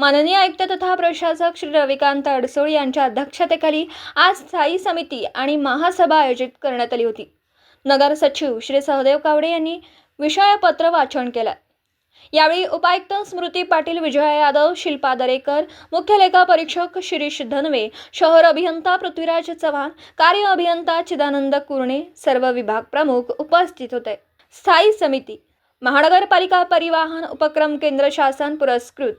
माननीय आयुक्त तथा प्रशासक श्री रविकांत अडसोळ यांच्या अध्यक्षतेखाली आज स्थायी समिती आणि महासभा आयोजित करण्यात आली होती. नगर सचिव श्री सहदेव कावडे यांनी विषयपत्र वाचन केलं. यावेळी उपायुक्त स्मृती पाटील विजया यादव शिल्पा दरेकर मुख्य लेखा परीक्षक शिरीष धनवे शहर अभियंता पृथ्वीराज चव्हाण कार्य अभियंता चिदानंद कुर्णे सर्व विभाग प्रमुख उपस्थित होते. स्थायी समिती महानगरपालिका परिवहन उपक्रम केंद्र शासन पुरस्कृत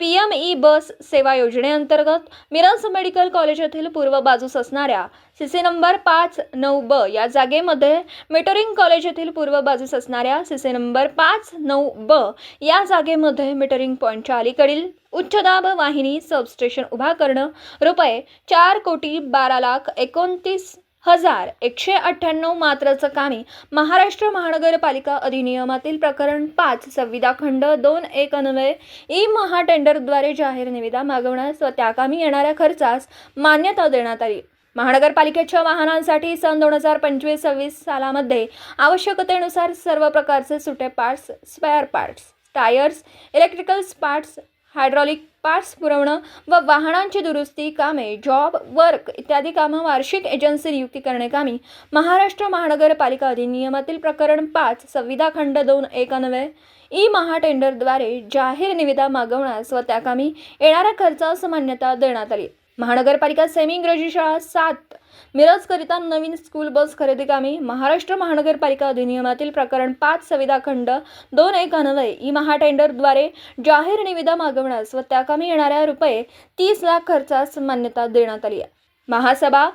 पी एम ई बस सेवा योजनेअंतर्गत मिरज मेडिकल कॉलेज येथील पूर्व बाजूस असणाऱ्या सी सी नंबर पाच नऊ ब या जागेमध्ये मिटरिंग कॉलेज येथील पूर्व बाजूस असणाऱ्या सी सी नंबर पाच नऊ ब या जागेमध्ये मीटरिंग पॉईंटच्या अलीकडील उच्चदाब वाहिनी सबस्टेशन उभा करणं रुपये चार कोटी बारा लाख एकोणतीस हजार एकशे अठ्ठ्याण्णव मात्राचं कामे महाराष्ट्र महानगरपालिका अधिनियमातील प्रकरण पाच संविधा खंड दोन एक अन्वये ई महा टेंडरद्वारे जाहीर निविदा मागवण्यास व त्या कामी येणाऱ्या खर्चास मान्यता देण्यात आली. महानगरपालिकेच्या वाहनांसाठी सन दोन हजार पंचवीस सव्वीस सालामध्ये आवश्यकतेनुसार सर्व प्रकारचे सुटे parts spare parts tyres electricals parts hydraulic parts पुरवणं व वाहनांची दुरुस्ती कामे जॉब वर्क इत्यादी कामं वार्षिक एजन्सी नियुक्ती करणे कामी. महाराष्ट्र महानगरपालिका अधिनियमातील प्रकरण पाच संविधा खंड दोन एक ई महा टेंडरद्वारे जाहीर निविदा मागवण्यास व त्याकामी येणाऱ्या खर्चास मान्यता देण्यात आली. महानगरपालिका सेमी इंग्रजी शाळा सात. मिरजकरिता नवीन स्कूल बस खरेदी कामी. महाराष्ट्र महानगरपालिका अधिनियमातील प्रकरण पाच संविधा खंड दोन एक अन्वये. ई महाटेंडरद्वारे जाहीर निविदा मागवण्यास व त्याकामी येणाऱ्या रुपये तीस लाख खर्चास मान्यता देण्यात आली आहे. महासभा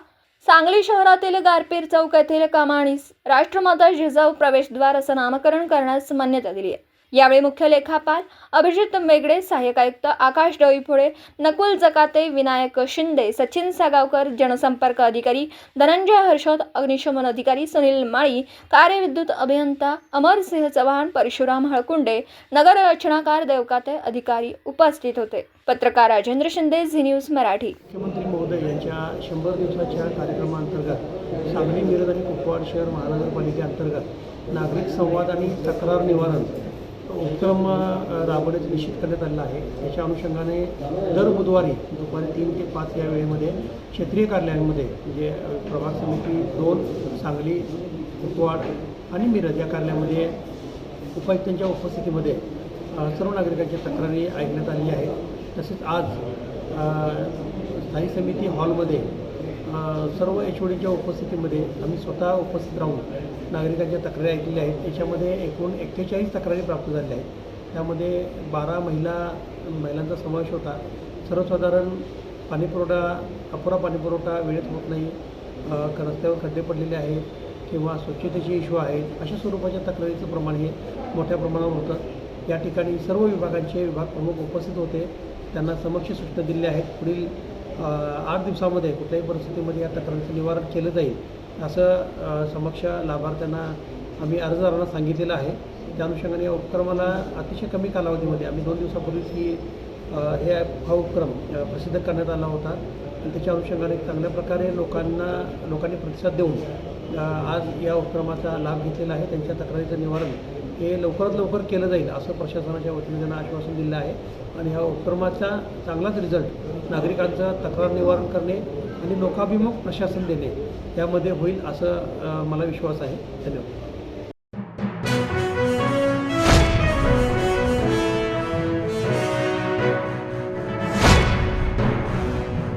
सांगली शहरातील गारपीर चौक येथील कामाणीस. राष्ट्रमाता जिजाऊ प्रवेशद्वार असं नामकरण करण्यास मान्यता दिली आहे. यावेळी मुख्य लेखापाल अभिजित मेगडे सहाय्यक आयुक्त आकाश डोईफोडे नकुल जकाते विनायक शिंदे सचिन सागावकर जनसंपर्क अधिकारी धनंजय हर्षद अग्निशमन अधिकारी सुनील माळी कार्यविद्युत अभियंता अमरसिंह चव्हाण परशुराम हळकुंडे नगर रचनाकार देवकाते अधिकारी उपस्थित होते. पत्रकार राजेंद्र शिंदे झी न्यूज मराठी. मुख्यमंत्री महोदय यांच्या शंभर दिवसाच्या कार्यक्रमाअंतर्गत सांगली मिरज आणि कुपवाड शहर महानगरपालिकेअंतर्गत नागरिक संवाद आणि तक्रार निवारण उपक्रम राबवण्याचं निश्चित करण्यात आलेला आहे. याच्या अनुषंगाने दर बुधवारी दुपारी तीन ते पाच या वेळेमध्ये क्षेत्रीय कार्यालयांमध्ये म्हणजे प्रभाग समिती दोन सांगली कुपवाड आणि मिरज या कार्यालयामध्ये उपायुक्तांच्या उपस्थितीमध्ये सर्व नागरिकांच्या तक्रारी ऐकण्यात आली आहेत. तसेच आज स्थायी समिती हॉलमध्ये सर्व एच ओ डीच्या उपस्थितीमध्ये आम्ही स्वतः उपस्थित राहून नागरिकांच्या तक्रारी ऐकलेल्या आहेत. याच्यामध्ये एकूण एक्केचाळीस तक्रारी प्राप्त झालेल्या आहेत. त्यामध्ये बारा महिला महिलांचा समावेश होता. सर्वसाधारण पाणीपुरवठा अपुरा पाणीपुरवठा वेळेत होत नाही. रस्त्यावर खड्डे पडलेले आहेत किंवा स्वच्छतेचे इश्यू आहेत. अशा स्वरूपाच्या तक्रारीचं प्रमाण हे मोठ्या प्रमाणावर होतं. या ठिकाणी सर्व विभागांचे विभाग प्रमुख उपस्थित होते. त्यांना समक्ष सूचना दिल्या आहेत. पुढील आठ दिवसामध्ये कुठल्याही परिस्थितीमध्ये या तक्रारीचं निवारण केलं जाईल असं समक्ष लाभार्थ्यांना आम्ही अर्जदारांना सांगितलेलं आहे. त्या अनुषंगाने या उपक्रमाला अतिशय कमी कालावधीमध्ये आम्ही दोन दिवसापूर्वीच ही हे हा उपक्रम प्रसिद्ध करण्यात आला होता. आणि त्याच्या अनुषंगाने चांगल्या प्रकारे लोकांना लोकांनी प्रतिसाद देऊन आज या उपक्रमाचा लाभ घेतलेला आहे. त्यांच्या तक्रारीचं निवारण हे लवकरात लवकर केलं जाईल असं प्रशासनाच्या वतीने त्यांना आश्वासन दिलं आहे. आणि ह्या उपक्रमाचा चांगलाच रिझल्ट नागरिकांचा तक्रार निवारण करणे आणि लोकाभिमुख प्रशासन देणे यामध्ये होईल असं मला विश्वास आहे. धन्यवाद.